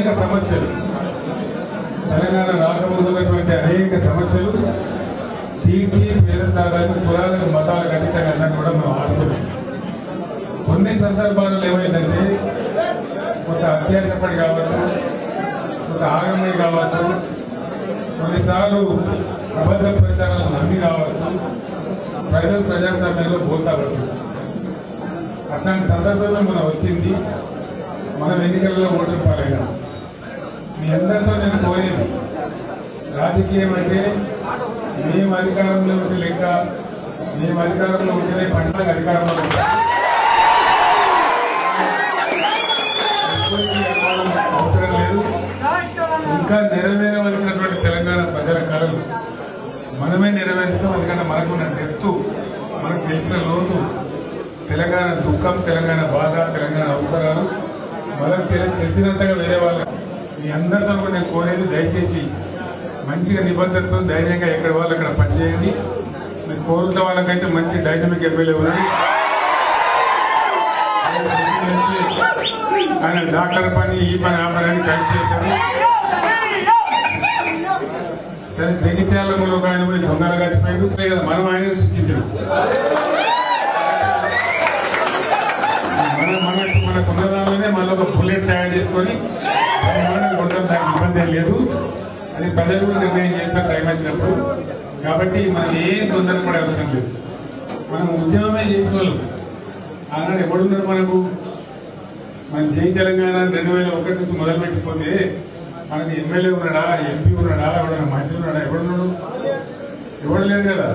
అనేక సమస్యలు. తెలంగాణ రాకముందున్నటువంటి అనేక సమస్యలు. తీర్చి పేద సాధారణ కులాలకు మతాలకు అతీతంగా కూడా మనం ఆడుతున్నాం కొన్ని సందర్భాల్లో ఏమైందంటే కొంత అత్యాశపడి కావచ్చు కొంత ఆగమే కావచ్చు కొన్నిసార్లు అబద్ధ ప్రచారాలు నమ్మి కావచ్చు ప్రజలు ప్రజాస్వామ్యంలో పోతా అట్లాంటి సందర్భంలో మనం వచ్చింది మనం ఎన్నికలలో ఓటు పాలైనా. మీ అందరితో నేను పోయింది రాజకీయం అంటే మేము అధికారంలో ఉంటే లెక్క మేము అధికారంలో ఉంటేనే పంటలకు అధికారంలో అవసరం లేదు. ఇంకా నెరవేరవలసినటువంటి తెలంగాణ ప్రజల కళలు మనమే నెరవేరుస్తాం. ఎందుకంటే మనకున్న డెప్త్ మనకు తెలిసిన లోతు తెలంగాణ దుఃఖం తెలంగాణ బాధ తెలంగాణ అవసరాలు మనకు తెలిసినంతగా వేరే వాళ్ళకి మీ అందరితో కూడా నేను కోరేది దయచేసి మంచిగా నిబద్ధతతో ధైర్యంగా ఎక్కడ వాళ్ళు అక్కడ పనిచేయండి. మీరు కోరుతున్న వాళ్ళకైతే మంచి డైనమిక్ ఎమ్మెల్యే ఉన్నది ఆయన డాక్టర్ పని ఈ పని ఆ పని అని కలిసి చేశారు. సరే జగిత్యాల ఒక ఆయన పోయి దొంగలు కలిసిపోయాడు కదా మనం ఆయన సృష్టించాం మన మన మన మళ్ళీ ఒక బుల్లెట్ తయారు చేసుకొని ఉండడం దానికి ఇబ్బంది లేదు. అది ప్రజలు కూడా నిర్ణయం చేస్తారు టైం వచ్చినప్పుడు. కాబట్టి మనం ఏం తొందర కూడా అవసరం లేదు. మనం ఉద్యమమే చేసిన వాళ్ళం ఆనాడు ఎవడున్నారు మనకు? మన జై తెలంగాణ రెండు వేల ఒకటి నుంచి మొదలు పెట్టిపోతే మనకి ఎమ్మెల్యే ఉన్నాడా ఎంపీ ఉన్నాడా ఎవడన్నా మంత్రి ఉన్నాడా ఎవడున్నాడు? ఎవడు లేడు కదా?